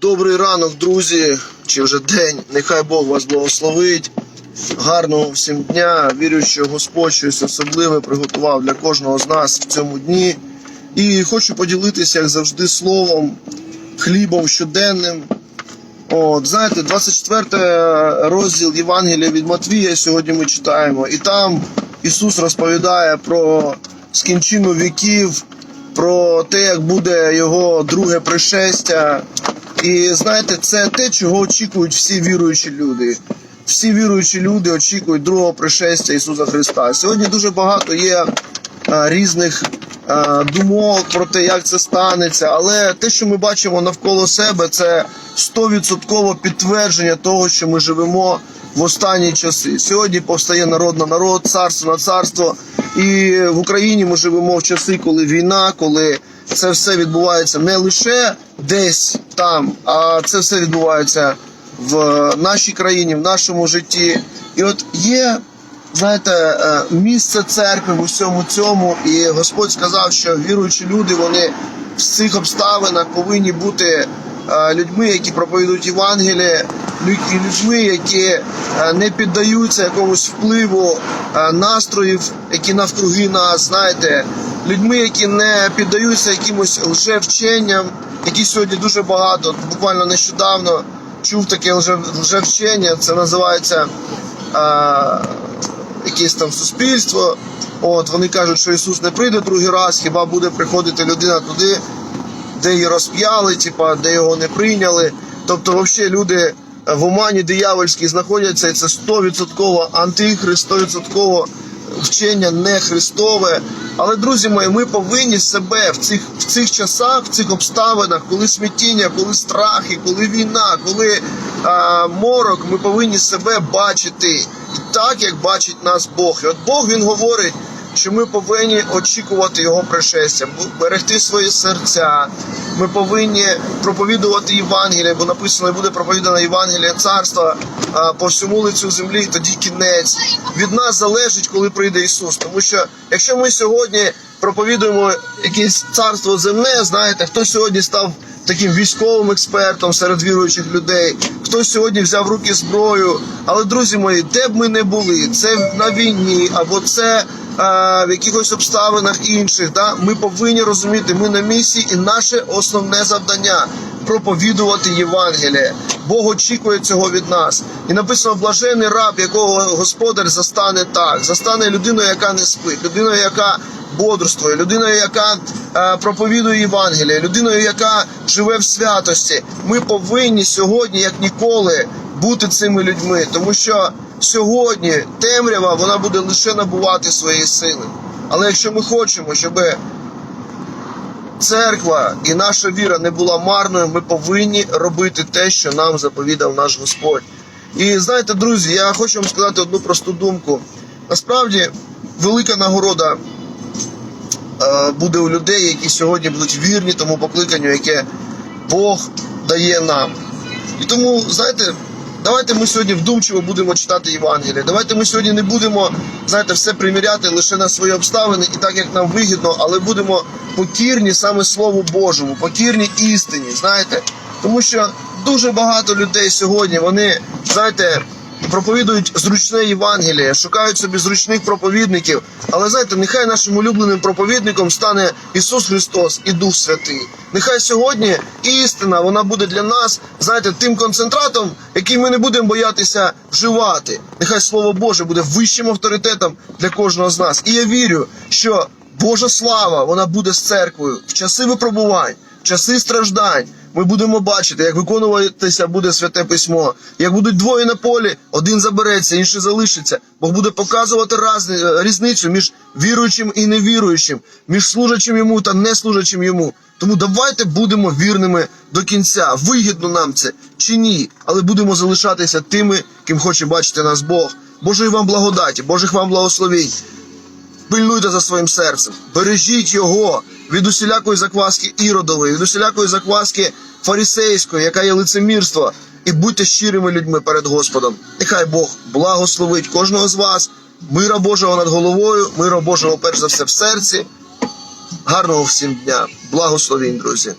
Добрий ранок, друзі, чи вже день. Нехай Бог вас благословить. Гарного всім дня. Вірю, що Господь щось особливе приготував для кожного з нас в цьому дні. І хочу поділитися, як завжди, словом, хлібом щоденним. От, знаєте, 24 розділ Євангелія від Матвія сьогодні ми читаємо. І там Ісус розповідає про скінчину віків, про те, як буде його друге пришестя. І знаєте, це те, чого очікують всі віруючі люди. Всі віруючі люди очікують другого пришестя Ісуса Христа. Сьогодні дуже багато є а, різних а, думок про те, як це станеться, але те, що ми бачимо навколо себе, це 100% підтвердження того, що ми живемо в останні часи. Сьогодні повстає народ на народ, царство на царство. І в Україні ми живемо в часи, коли війна, коли це все відбувається не лише десь там, а це все відбувається в нашій країні, в нашому житті. І от є, знаєте, е, місце церкви в усьому цьому, і Господь сказав, що віруючі люди вони в цих обставинах повинні бути е, людьми, які проповідують Євангеліє, людьми, які е, не піддаються якомусь впливу е, настроїв, які навкруги нас, знаєте, людьми, які не піддаються якимось лжевченням, які сьогодні дуже багато, буквально нещодавно чув таке лже, лжевчення, це називається а, якесь там суспільство. От вони кажуть, що Ісус не прийде другий раз, хіба буде приходити людина туди, де її розп'яли, типа, де його не прийняли. Тобто, взагалі люди в омані диявольській знаходяться, і це 100% антихрист, 100% вчення не Христове. Але, друзі мої, ми повинні себе в цих, в цих часах, в цих обставинах, коли смятіння, коли страхи, коли війна, коли а, морок, ми повинні себе бачити так, як бачить нас Бог. І от Бог він говорить, що ми повинні очікувати його пришестя, берегти свої серця. Ми повинні проповідувати Євангеліє, бо написано буде проповідана Євангеліє царства по всьому лицю землі, і тоді кінець. Від нас залежить, коли прийде Ісус. Тому що якщо ми сьогодні проповідуємо якесь царство земне, знаєте, хто сьогодні став таким військовим експертом серед віруючих людей, хто сьогодні взяв руки зброю. Але, друзі мої, де б ми не були, це на війні або це в якихось обставинах інших. Да? Ми повинні розуміти, ми на місії, і наше основне завдання проповідувати Євангеліє. Бог очікує цього від нас. І написано блажений раб, якого господар застане так, застане людину, яка не спить, людиною, яка бодрствує, людиною, яка е, проповідує Євангеліє, людиною, яка живе в святості. Ми повинні сьогодні, як ніколи, бути цими людьми, тому що сьогодні темрява вона буде лише набувати своєї сили. Але якщо ми хочемо, щоб церква і наша віра не була марною, ми повинні робити те, що нам заповідав наш Господь. І знаєте, друзі, я хочу вам сказати одну просту думку. Насправді, велика нагорода буде у людей, які сьогодні будуть вірні тому покликанню, яке Бог дає нам. І тому, знаєте, давайте ми сьогодні вдумчиво будемо читати Євангеліє. Давайте ми сьогодні не будемо, знаєте, все приміряти лише на свої обставини і так, як нам вигідно, але будемо покірні саме Слову Божому, покірні істині, знаєте. Тому що дуже багато людей сьогодні, вони, знаєте, проповідують зручне Євангеліє, шукають собі зручних проповідників. Але знаєте, нехай нашим улюбленим проповідником стане Ісус Христос і Дух Святий. Нехай сьогодні істина вона буде для нас, знаєте, тим концентратом, який ми не будемо боятися вживати. Нехай Слово Боже буде вищим авторитетом для кожного з нас. І я вірю, що Божа слава вона буде з церквою в часи випробувань, в часи страждань. Ми будемо бачити, як виконуватися буде святе письмо. Як будуть двоє на полі, один забереться, інший залишиться. Бог буде показувати разни- різницю між віруючим і невіруючим, між служачим йому та неслужачим йому. Тому давайте будемо вірними до кінця. Вигідно нам це чи ні, але будемо залишатися тими, ким хоче бачити нас Бог. Божої вам благодаті, Божих вам благословень. Пильнуйте за своїм серцем, бережіть його від усілякої закваски іродової, від усілякої закваски фарисейської, яка є лицемірство, і будьте щирими людьми перед Господом. Нехай Бог благословить кожного з вас, мира Божого над головою, мира Божого перш за все в серці. Гарного всім дня, благословінь, друзі.